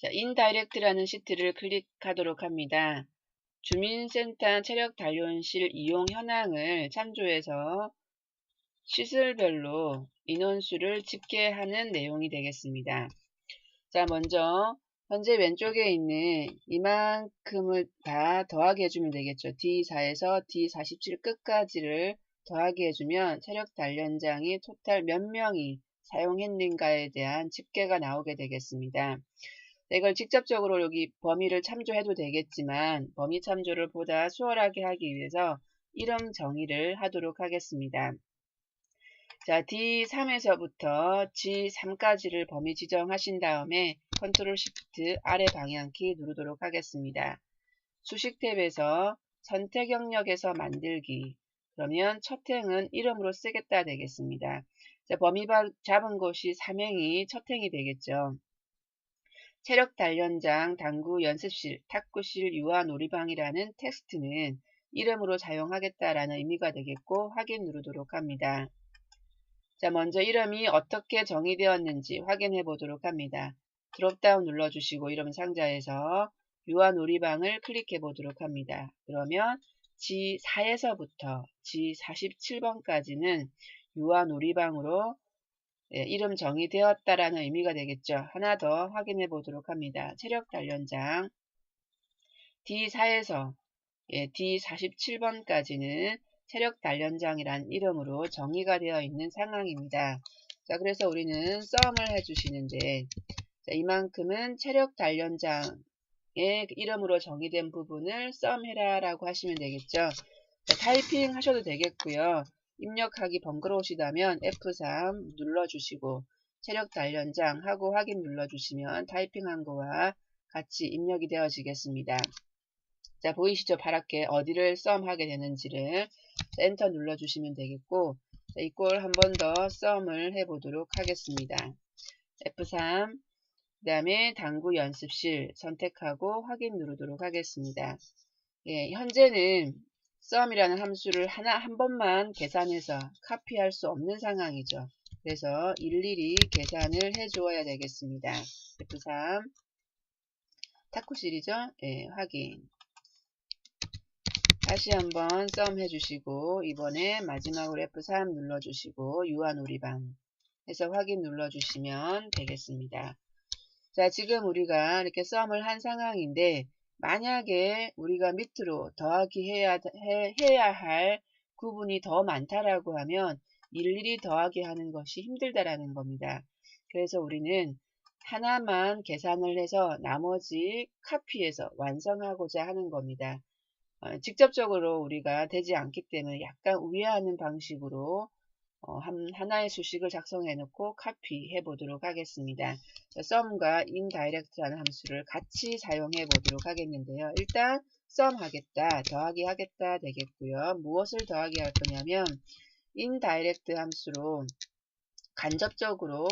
자, 인다이렉트라는 시트를 클릭하도록 합니다. 주민센터 체력 단련실 이용 현황을 참조해서 시설별로 인원수를 집계하는 내용이 되겠습니다. 자, 먼저 현재 왼쪽에 있는 이만큼을 다 더하게 해주면 되겠죠. D4에서 D47 끝까지를 더하게 해주면 체력 단련장이 토탈 몇 명이 사용했는가에 대한 집계가 나오게 되겠습니다. 이걸 직접적으로 여기 범위를 참조해도 되겠지만 범위 참조를 보다 수월하게 하기 위해서 이름 정의를 하도록 하겠습니다. 자, D3에서부터 G3까지를 범위 지정하신 다음에 컨트롤 시프트 아래 방향키 누르도록 하겠습니다. 수식 탭에서 선택 영역에서 만들기 그러면 첫 행은 이름으로 쓰겠다 되겠습니다. 자, 범위 잡은 곳이 3행이 첫 행이 되겠죠. 체력 단련장, 당구 연습실, 탁구실, 유아 놀이방이라는 텍스트는 이름으로 사용하겠다라는 의미가 되겠고 확인 누르도록 합니다. 자, 먼저 이름이 어떻게 정의되었는지 확인해 보도록 합니다. 드롭다운 눌러주시고 이름 상자에서 유아 놀이방을 클릭해 보도록 합니다. 그러면 G4에서부터 G47번까지는 유아 놀이방으로 예, 이름 정의되었다라는 의미가 되겠죠. 하나 더 확인해 보도록 합니다. 체력 단련장 D4에서 예, D47번까지는 체력 단련장이란 이름으로 정의가 되어 있는 상황입니다. 자, 그래서 우리는 썸을 해주시는데 자, 이만큼은 체력 단련장의 이름으로 정의된 부분을 썸해라 라고 하시면 되겠죠. 자, 타이핑 하셔도 되겠고요. 입력하기 번거로우시다면 F3 눌러주시고 체력 단련장 하고 확인 눌러주시면 타이핑한 거와 같이 입력이 되어지겠습니다. 자 보이시죠? 파랗게 어디를 썸하게 되는지를 엔터 눌러주시면 되겠고 자, 이꼴 한 번 더 썸을 해보도록 하겠습니다. F3 그 다음에 당구 연습실 선택하고 확인 누르도록 하겠습니다. 예, 현재는 sum이라는 함수를 하나 한 번만 계산해서 카피할 수 없는 상황이죠. 그래서 일일이 계산을 해 주어야 되겠습니다. F3 탁구실이죠? 예, 확인 다시 한번 sum 해주시고 이번에 마지막으로 F3 눌러주시고 유아놀이방 해서 확인 눌러주시면 되겠습니다. 자 지금 우리가 이렇게 sum을 한 상황인데 만약에 우리가 밑으로 더하기 해야, 해, 해야 할 구분이 더 많다라고 하면 일일이 더하기 하는 것이 힘들다라는 겁니다. 그래서 우리는 하나만 계산을 해서 나머지 카피해서 완성하고자 하는 겁니다. 어, 직접적으로 우리가 되지 않기 때문에 약간 우회하는 방식으로 어, 한, 하나의 수식을 작성해 놓고 카피해 보도록 하겠습니다. sum과 indirect라는 함수를 같이 사용해 보도록 하겠는데요. 일단 sum 하겠다, 더하기 하겠다 되겠고요. 무엇을 더하기 할 거냐면 indirect 함수로 간접적으로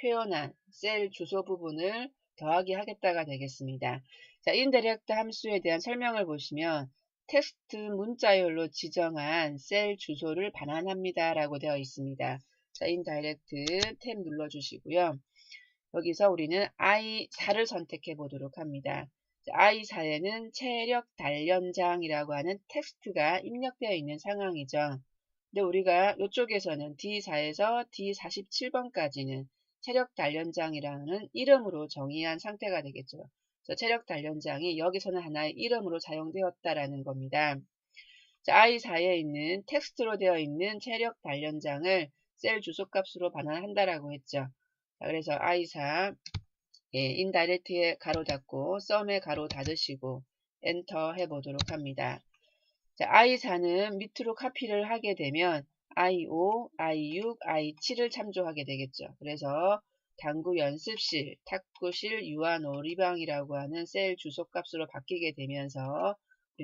표현한 셀 주소 부분을 더하기 하겠다가 되겠습니다. 자, indirect 함수에 대한 설명을 보시면 텍스트 문자열로 지정한 셀 주소를 반환합니다. 라고 되어 있습니다. 자, 인다이렉트 탭 눌러주시고요. 여기서 우리는 I4를 선택해 보도록 합니다. I4에는 체력 단련장이라고 하는 텍스트가 입력되어 있는 상황이죠. 근데 우리가 이쪽에서는 D4에서 D47번까지는 체력 단련장이라는 이름으로 정의한 상태가 되겠죠. 체력 단련장이 여기서는 하나의 이름으로 사용되었다라는 겁니다. 자, I4에 있는 텍스트로 되어 있는 체력 단련장을 셀 주소값으로 반환한다라고 했죠. 자, 그래서 I4 예, 인다이렉트에 가로 닫고 썸에 가로 닫으시고 엔터 해보도록 합니다. 자, I4는 밑으로 카피를 하게 되면 I5, I6, I7을 참조하게 되겠죠. 그래서 당구 연습실, 탁구실, 유아 놀이방이라고 하는 셀 주소값으로 바뀌게 되면서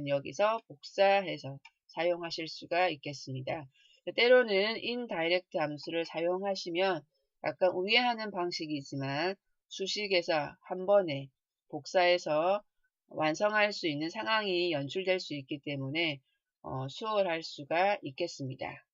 여기서 복사해서 사용하실 수가 있겠습니다. 때로는 indirect 함수를 사용하시면 약간 우회하는 방식이지만 수식에서 한 번에 복사해서 완성할 수 있는 상황이 연출될 수 있기 때문에 어, 수월할 수가 있겠습니다.